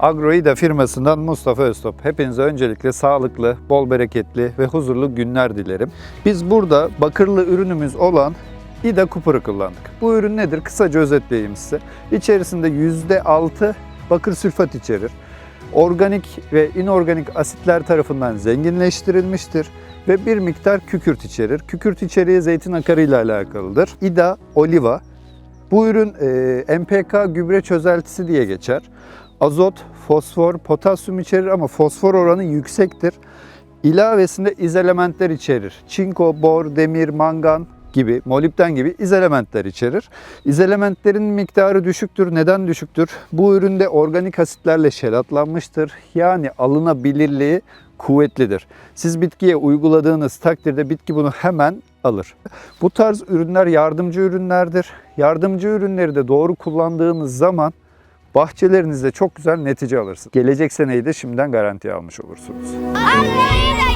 Agroida firmasından Mustafa Öztop. Hepinize öncelikle sağlıklı, bol bereketli ve huzurlu günler dilerim. Biz burada bakırlı ürünümüz olan İda Cooper'ı kullandık. Bu ürün nedir? Kısaca özetleyeyim size. İçerisinde %6 bakır sülfat içerir. Organik ve inorganik asitler tarafından zenginleştirilmiştir ve bir miktar kükürt içerir. Kükürt içeriği zeytin akarı ile alakalıdır. İda Oliva bu ürün e, MPK gübre çözeltisi diye geçer. Azot, fosfor, potasyum içerir ama fosfor oranı yüksektir. İlavesinde izelementler içerir. Çinko, bor, demir, mangan gibi, molibden gibi izelementler içerir. İzelementlerin miktarı düşüktür. Neden düşüktür? Bu üründe organik asitlerle şelatlanmıştır. Yani alınabilirliği kuvvetlidir. Siz bitkiye uyguladığınız takdirde bitki bunu hemen alır. Bu tarz ürünler yardımcı ürünlerdir. Yardımcı ürünleri de doğru kullandığınız zaman bahçelerinizde çok güzel netice alırsınız. Gelecek seneyi de şimdiden garantiye almış olursunuz. Agroida